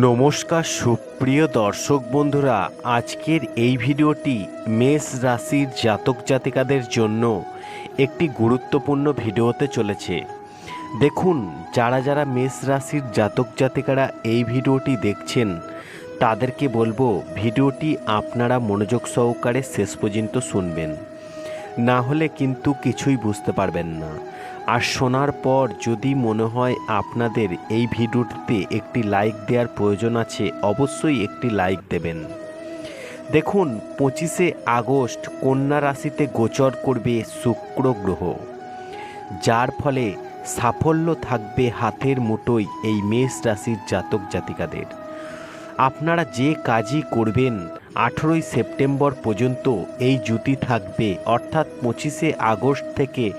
নমস্কার সুপ্রিয় দর্শক বন্ধুরা, আজকের এই ভিডিওটি মেষ রাশির জাতক জাতিকাদের জন্য একটি গুরুত্বপূর্ণ ভিডিওতে চলেছে। দেখুন, যারা যারা মেষ রাশির জাতক জাতিকারা এই ভিডিওটি দেখছেন, তাদেরকে বলব ভিডিওটি আপনারা মনোযোগ সহকারে শেষ পর্যন্ত শুনবেন। না হলে কিন্তু কিছুই বুঝতে পারবেন না। আর শোনার পর যদি মনে হয় আপনাদের এই ভিডিওটিতে একটি লাইক দেওয়ার প্রয়োজন আছে, অবশ্যই একটি লাইক দেবেন। দেখুন, পঁচিশে আগস্ট কন্যা রাশিতে গোচর করবে শুক্র গ্রহ, যার ফলে সাফল্য থাকবে হাতের মুঠোয় এই মেষ রাশির জাতক জাতিকাদের। আপনারা যে কাজই করবেন, আঠেরোই সেপ্টেম্বর পর্যন্ত এই জুতি থাকবে, অর্থাৎ পঁচিশে আগস্ট থেকে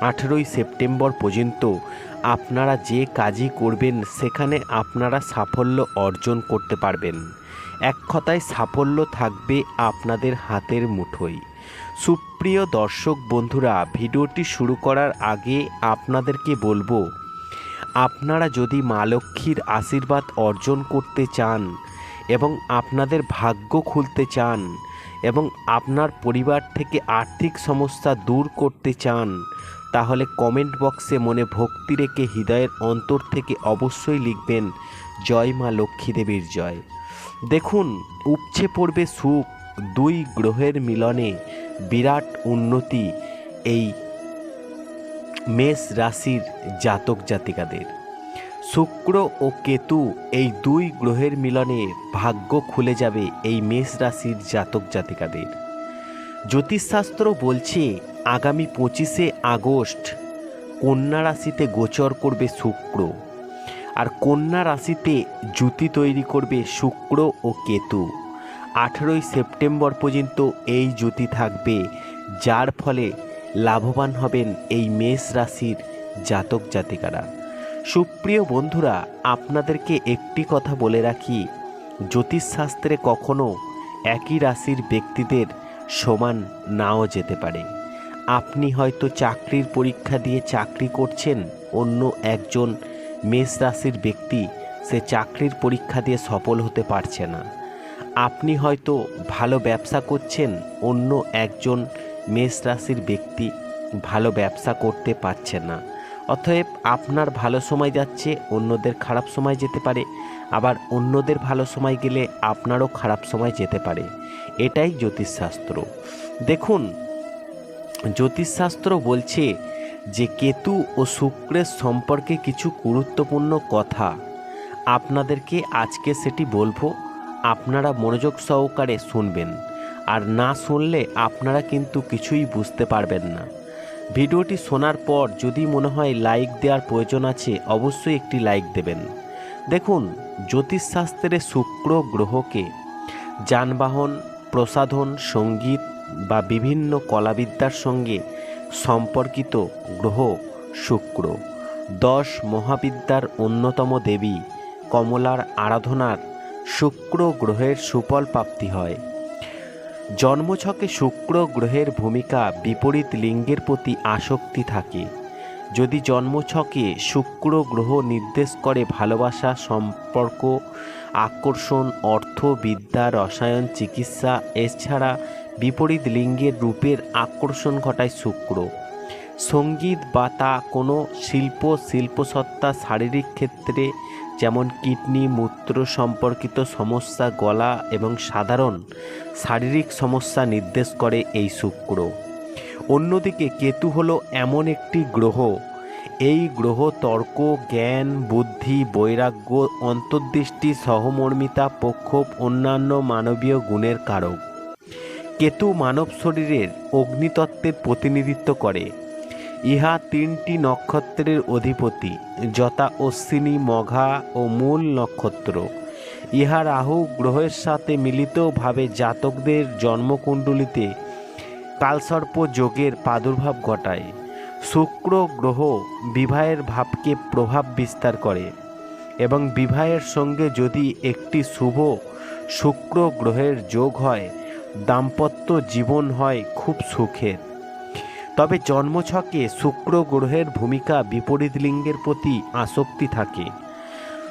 আঠেরোই সেপ্টেম্বর পর্যন্ত আপনারা যে কাজই করবেন, সেখানে আপনারা সাফল্য অর্জন করতে পারবেন। এক কথায় সাফল্য থাকবে আপনাদের হাতের মুঠোয়। সুপ্রিয় দর্শক বন্ধুরা, ভিডিওটি শুরু করার আগে আপনাদেরকে বলব, আপনারা যদি মা লক্ষ্মীর আশীর্বাদ অর্জন করতে চান এবং আপনাদের ভাগ্য খুলতে চান এবং আপনার পরিবার থেকে আর্থিক সমস্যা দূর করতে চান তাহলে কমেন্ট বক্সে মনে ভক্তি রেখে হৃদয়ের অন্তর থেকে অবশ্যই লিখবেন, জয় মা লক্ষ্মী দেবীর জয়। দেখুন, উপচে পড়বে সুখ, দুই গ্রহের মিলনে বিরাট উন্নতি এই মেষ রাশির জাতক জাতিকাদের। শুক্র ও কেতু এই দুই গ্রহের মিলনে ভাগ্য খুলে যাবে এই মেষ রাশির জাতক জাতিকাদের। জ্যোতিষশাস্ত্র বলছে আগামী পঁচিশে আগস্ট কন্যা রাশিতে গোচর করবে শুক্র। আর কন্যা রাশিতে জুতি তৈরি করবে শুক্র ও কেতু। আঠেরোই সেপ্টেম্বর পর্যন্ত এই জুতি থাকবে, যার ফলে লাভবান হবেন এই মেষ রাশির জাতক জাতিকারা। সুপ্রিয় বন্ধুরা, আপনাদেরকে একটি কথা বলে রাখি, জ্যোতিষশাস্ত্রে কখনো একই রাশির ব্যক্তিদের সমান নাও যেতে পারে। আপনি হয়তো চাকরির পরীক্ষা দিয়ে চাকরি করছেন, অন্য একজন মেষ রাশির ব্যক্তি সে চাকরির পরীক্ষা দিয়ে সফল হতে পারছে না। আপনি হয়তো ভালো ব্যবসা করছেন, অন্য একজন মেষ রাশির ব্যক্তি ভালো ব্যবসা করতে পারছে না। অতএব আপনার ভালো সময় যাচ্ছে, অন্যদের খারাপ সময় যেতে পারে, আবার অন্যদের ভালো সময় গেলে আপনারও খারাপ সময় যেতে পারে। এটাই জ্যোতিষশাস্ত্র। দেখুন জ্যোতিষশাস্ত্র বলছে যে কেতু ও শুক্রের সম্পর্কে কিছু গুরুত্বপূর্ণ কথা। আপনাদেরকে আজকে সেটি বলব। আপনারা মনোযোগ সহকারে শুনবেন। আর না শুনলে আপনারা কিন্তু কিছুই বুঝতে পারবেন না। ভিডিওটি শোনার পর যদি মনে হয় লাইক দেওয়ার প্রয়োজন আছে, অবশ্যই একটি লাইক দেবেন। দেখুন, জ্যোতিষশাস্ত্রে শুক্র গ্রহকে যানবাহন, প্রসাধন, সংগীত বা বিভিন্ন কলাবিদ্যার সঙ্গে সম্পর্কিত গ্রহ শুক্র। দশ মহাবিদ্যার অন্যতম দেবী কমলার আরাধনার শুক্র গ্রহের সুফল প্রাপ্তি হয়। জন্মছকে শুক্র গ্রহের ভূমিকা বিপরীত লিঙ্গের প্রতি আসক্তি থাকে। যদি জন্মছকে শুক্র গ্রহ নির্দেশ করে ভালোবাসা, সম্পর্ক, আকর্ষণ, অর্থ, বিদ্যা, রসায়ন, চিকিৎসা, এছাড়া বিপরীত লিঙ্গের রূপের আকর্ষণ ঘটায় শুক্র। সংগীত বা তা কোনো শিল্প, শিল্পসত্তা, শারীরিক ক্ষেত্রে যেমন কিডনি, মূত্র সম্পর্কিত সমস্যা, গলা এবং সাধারণ শারীরিক সমস্যা নির্দেশ করে এই শুক্র। অন্যদিকে কেতু হলো এমন একটি গ্রহ। এই গ্রহ তর্ক, জ্ঞান, বুদ্ধি, বৈরাগ্য, অন্তর্দৃষ্টি, সহমর্মিতা, প্রক্ষোভ, অন্যান্য মানবীয় গুণের কারক। কেতু মানব শরীরের অগ্নিতত্ত্বের প্রতিনিধিত্ব করে। ইহা তিনটি নক্ষত্রের অধিপতি, যথা অশ্বিনী, মঘা ও মূল নক্ষত্র। ইহা রাহু গ্রহের সাথে মিলিতভাবে জাতকদের জন্মকুণ্ডলিতে কালসর্প যোগের প্রাদুর্ভাব ঘটায়। শুক্র গ্রহ বিবাহের ভাবকে প্রভাব বিস্তার করে এবং বিবাহের সঙ্গে যদি একটি শুভ শুক্র গ্রহের যোগ হয় দাম্পত্য জীবন হয় খুব সুখের। তবে জন্মছকে শুক্র গ্রহের ভূমিকা বিপরীত লিঙ্গের প্রতি আসক্তি থাকে।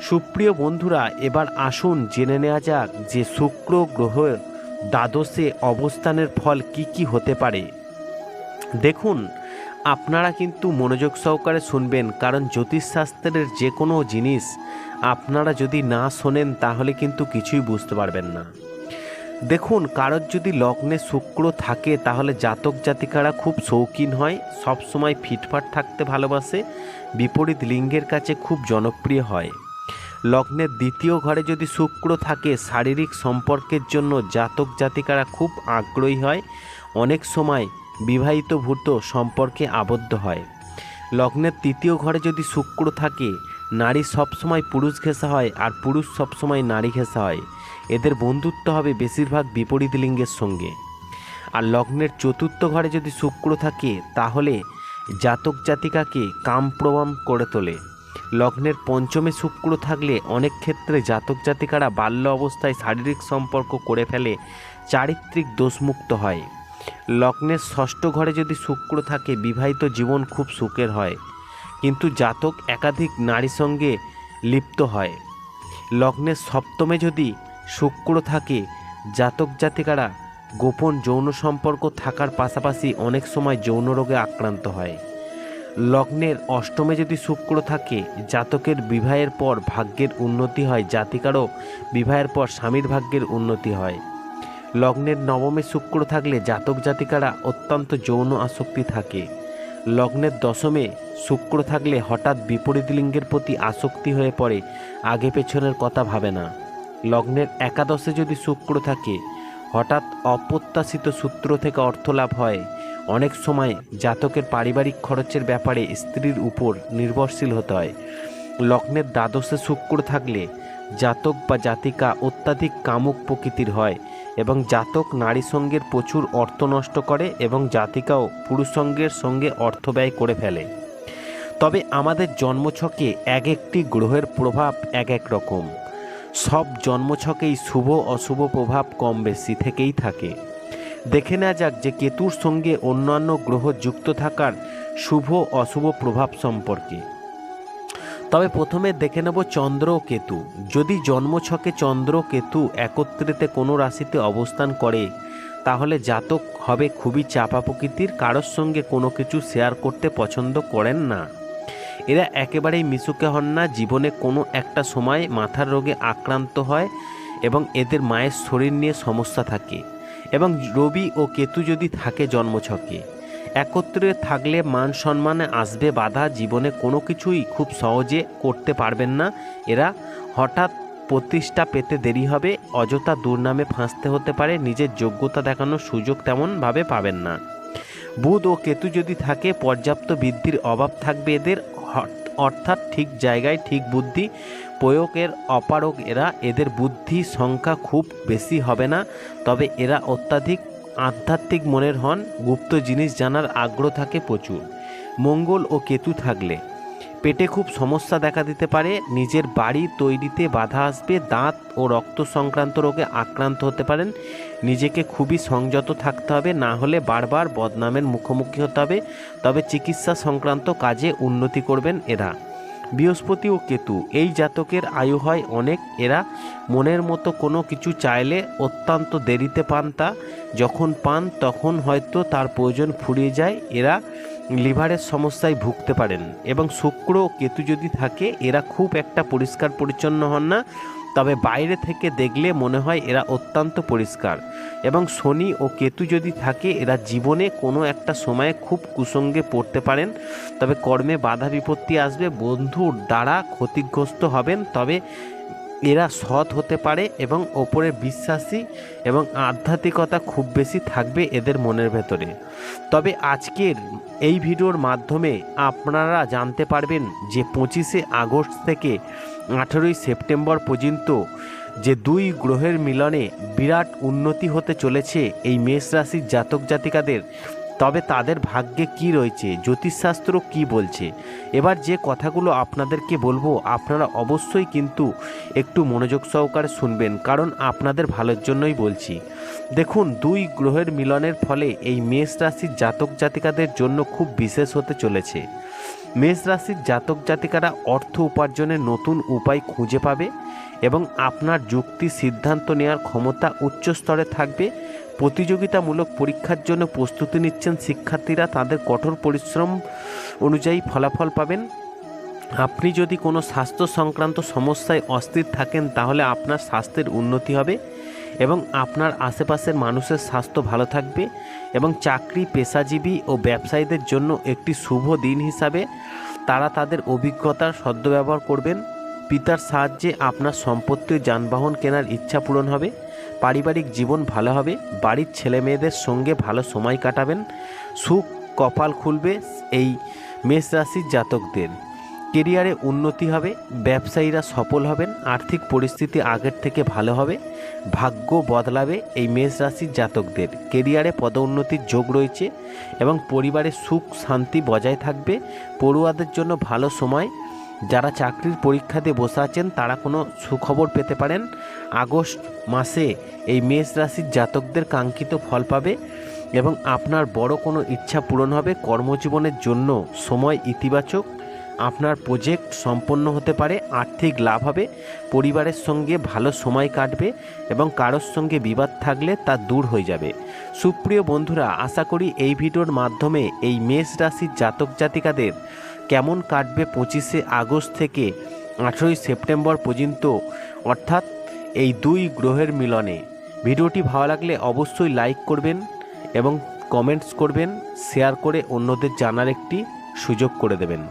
সুপ্রিয় বন্ধুরা, এবার আসুন জেনে নেওয়া যাক যে শুক্র গ্রহ দ্বাদশে অবস্থানের ফল কি কি হতে পারে। দেখুন, আপনারা কিন্তু মনোযোগ সহকারে শুনবেন, কারণ জ্যোতিষশাস্ত্রের যে কোনো জিনিস আপনারা যদি না শোনেন, তাহলে কিন্তু কিছুই বুঝতে পারবেন না। দেখুন, কারোর যদি লগ্নে শুক্র থাকে, তাহলে জাতক জাতিকারা খুব শৌখিন হয় সবসময় ফিটফাট থাকতে ভালোবাসে, বিপরীত লিঙ্গের কাছে খুব জনপ্রিয় হয়। লগ্নের দ্বিতীয় ঘরে যদি শুক্র থাকে, শারীরিক সম্পর্কের জন্য জাতক জাতিকারা খুব আগ্রহী হয়, অনেক সময় বিবাহিত ভূত সম্পর্কে আবদ্ধ হয়। লগ্নের তৃতীয় ঘরে যদি শুক্র থাকে, নারী সবসময় পুরুষ ঘেঁষা হয়, আর পুরুষ সবসময় নারী ঘেঁষা হয়। এদের বন্ধুত্ব হবে বেশিরভাগ বিপরীত লিঙ্গের সঙ্গে। আর লগ্নের চতুর্থ ঘরে যদি শুক্র থাকে, তাহলে জাতক জাতিকাকে কামপ্রবম করে তোলে। লগ্নের পঞ্চমে শুক্র থাকলে অনেক ক্ষেত্রে জাতক জাতিকারা বাল্য অবস্থায় শারীরিক সম্পর্ক করে ফেলে, চারিত্রিক দোষমুক্ত হয়। লগ্নের ষষ্ঠ ঘরে যদি শুক্র থাকে, বিবাহিত জীবন খুব সুখের হয়। কিন্তু জাতক একাধিক নারীর সঙ্গে লিপ্ত হয়। লগ্নের সপ্তমে যদি শুক্র থাকে। জাতক জাতিকারা গোপন যৌন সম্পর্ক থাকার পাশাপাশি অনেক সময় যৌন রোগে আক্রান্ত হয়। লগ্নের অষ্টমে যদি শুক্র থাকে, জাতকের বিবাহের পর ভাগ্যের উন্নতি হয়, জাতিকারও বিবাহের পর স্বামীর ভাগ্যের উন্নতি হয়। লগ্নের নবমে শুক্র থাকলে জাতক জাতিকারা অত্যন্ত যৌন আসক্তি থাকে। লগ্নের দশমে শুক্র থাকলে হঠাৎ বিপরীত লিঙ্গের প্রতি আসক্তি হয়ে পড়ে, আগে পেছনের কথা ভাবে না। লগ্নের একাদশে যদি শুক্র থাকে, হঠাৎ অপ্রত্যাশিত সূত্র থেকে অর্থ লাভ হয়। অনেক সময় জাতকের পারিবারিক খরচের ব্যাপারে স্ত্রীর উপর নির্ভরশীল হতে হয়। লগ্নের দ্বাদশে শুক্র থাকলে জাতক বা জাতিকা অত্যাধিক কামুক প্রকৃতির হয় এবং জাতক নারী সঙ্গের প্রচুর অর্থ নষ্ট করে এবং জাতিকাও পুরুষ সঙ্গের সঙ্গে অর্থ ব্যয় করে ফেলে। তবে আমাদের জন্মছকে এক একটি গ্রহের প্রভাব এক এক রকম। সব জন্মছকেই শুভ অশুভ প্রভাব কম বেশি থেকেই থাকে। দেখে নেওয়া যাক যে কেতুর সঙ্গে অন্যান্য গ্রহ যুক্ত থাকার শুভ অশুভ প্রভাব সম্পর্কে। তবে প্রথমে দেখে নেব চন্দ্র ও কেতু। যদি জন্মছকে চন্দ্র কেতু একত্রিতে কোনো রাশিতে অবস্থান করে, তাহলে জাতক হবে খুবই চাপা প্রকৃতির, কারোর সঙ্গে কোনো কিছু শেয়ার করতে পছন্দ করেন না। এরা একেবারেই মিশুকে হন না, জীবনে কোনো একটা সময় মাথার রোগে আক্রান্ত হয় এবং এদের মায়ের শরীর নিয়ে সমস্যা থাকে এবং রবি ও কেতু যদি থাকে জন্মছকে। একত্রে থাকলে মান সম্মানে আসবে বাধা, জীবনে কোনো কিছুই খুব সহজে করতে পারবেন না এরা। হঠাৎ প্রতিষ্ঠা পেতে দেরি হবে, অযথা দুর্নামে ফাঁসতে হতে পারে, নিজের যোগ্যতা দেখানোর সুযোগ তেমনভাবে পাবেন না। বুধ ও কেতু যদি থাকে, পর্যাপ্ত বৃদ্ধির অভাব থাকবে এদের অর্থাৎ ঠিক জায়গায় ঠিক বুদ্ধি, প্রয়োগের অপারক এরা, এদের বুদ্ধি সংখ্যা খুব বেশি হবে না। তবে এরা অত্যাধিক আধ্যাত্মিক মনের হন, গুপ্ত জিনিস জানার আগ্রহ থাকে প্রচুর। মঙ্গল ও কেতু থাকলে পেটে খুব সমস্যা দেখা দিতে পারে। নিজের বাড়ি তৈরিতে বাধা আসবে, দাঁত ও রক্ত সংক্রান্ত রোগে আক্রান্ত হতে পারেন। নিজেকে খুবই সংযত থাকতে হবে, না হলে বারবার বদনামের মুখোমুখি হতে হবে। তবে চিকিৎসা সংক্রান্ত কাজে উন্নতি করবেন এরা। বৃহস্পতি ও কেতু, এই জাতকের আয়ু হয় অনেক। এরা মনের মতো কোনো কিছু চাইলে অত্যন্ত দেরিতে পান তা। যখন পান তখন হয়তো তার প্রয়োজন ফুরিয়ে যায়। এরা লিভারের সমস্যায় ভুগতে পারেন এবং শুক্র ও কেতু যদি থাকে, এরা খুব একটা পরিষ্কার পরিচ্ছন্ন হন না। তবে বাইরে থেকে দেখলে মনে হয় এরা অত্যন্ত পরিষ্কার। এবং শনি ও কেতু যদি থাকে, এরা জীবনে কোনো একটা সময়ে খুব কুসঙ্গে পড়তে পারেন। তবে কর্মে বাধা বিপত্তি আসবে, বন্ধুর দ্বারা ক্ষতিগ্রস্ত হবেন। তবে এরা সৎ হতে পারে এবং ওপরে বিশ্বাসী এবং আধ্যাত্মিকতা খুব বেশি থাকবে এদের মনের ভেতরে। তবে আজকের এই ভিডিওর মাধ্যমে আপনারা জানতে পারবেন যে পঁচিশে আগস্ট থেকে আঠেরোই সেপ্টেম্বর পর্যন্ত যে দুই গ্রহের মিলনে বিরাট উন্নতি হতে চলেছে এই মেষ রাশির জাতক জাতিকাদের। তবে তাদের ভাগ্যে কি রয়েছে, জ্যোতিষশাস্ত্র কি বলছে? এবার যে কথাগুলো আপনাদেরকে বলব, আপনারা অবশ্যই কিন্তু একটু মনোযোগ সহকারে শুনবেন, কারণ আপনাদের ভালোর জন্যই বলছি। দেখুন, দুই গ্রহের মিলনের ফলে এই মেষ রাশির জাতক জাতিকাদের জন্য খুব বিশেষ হতে চলেছে। মেষ রাশির জাতক জাতিকারা অর্থ উপার্জনের নতুন উপায় খুঁজে পাবে এবং আপনার যুক্তি সিদ্ধান্ত নেওয়ার ক্ষমতা উচ্চ স্তরে থাকবে। প্রতিযোগিতামূলক পরীক্ষার জন্য প্রস্তুতি নিচ্ছেন শিক্ষার্থীরা। তাদের কঠোর পরিশ্রম অনুযায়ী ফলাফল পাবেন। আপনি যদি কোনো স্বাস্থ্য সংক্রান্ত সমস্যায় অস্থির থাকেন, তাহলে আপনার স্বাস্থ্যের উন্নতি হবে এবং আপনার আশেপাশের মানুষের স্বাস্থ্য ভালো থাকবে এবং চাকরি, পেশাজীবী ও ব্যবসায়ীদের জন্য একটি শুভ দিন হিসাবে তারা তাদের অভিজ্ঞতার সদ্ব্যবহার করবেন। পিতার সাহায্যে আপনার সম্পত্তি যানবাহন কেনার ইচ্ছা পূরণ হবে। পারিবারিক জীবন ভালো হবে, বাড়ির ছেলে মেয়েদের সঙ্গে ভালো সময় কাটাবেন, সুখ কপাল খুলবে এই মেষ রাশির জাতকদের। কেরিয়ারে উন্নতি হবে, ব্যবসায়ীরা সফল হবেন, আর্থিক পরিস্থিতি আগের থেকে ভালো হবে, ভাগ্য বদলাবে এই মেষ রাশির জাতকদের। কেরিয়ারে পদোন্নতির যোগ রয়েছে এবং পরিবারে সুখ শান্তি বজায় থাকবে, পড়ুয়াদের জন্য ভালো সময় যারা চাকরির পরীক্ষা দিয়ে বসে আছেন, তারা কোনো সুখবর পেতে পারেন। আগস্ট মাসে এই মেষ রাশির জাতকদের কাঙ্ক্ষিত ফল পাবে এবং আপনার বড় কোনো ইচ্ছা পূরণ হবে। কর্মজীবনের জন্য সময় ইতিবাচক। আপনার প্রজেক্ট সম্পন্ন হতে পারে, আর্থিক লাভ হবে, পরিবারের সঙ্গে ভালো সময় কাটবে এবং কারোর সঙ্গে বিবাদ থাকলে তা দূর হয়ে যাবে। সুপ্রিয় বন্ধুরা, আশা করি এই ভিডিওর মাধ্যমে এই মেষ রাশির জাতক জাতিকাদের কেমন কাটবে পঁচিশে আগস্ট থেকে আঠেরোই সেপ্টেম্বর পর্যন্ত? অর্থাৎ এই দুই গ্রহের মিলনে। ভিডিওটি ভালো লাগলে অবশ্যই লাইক করবেন এবং কমেন্টস করবেন, শেয়ার করে অন্যদের জানার একটি সুযোগ করে দেবেন।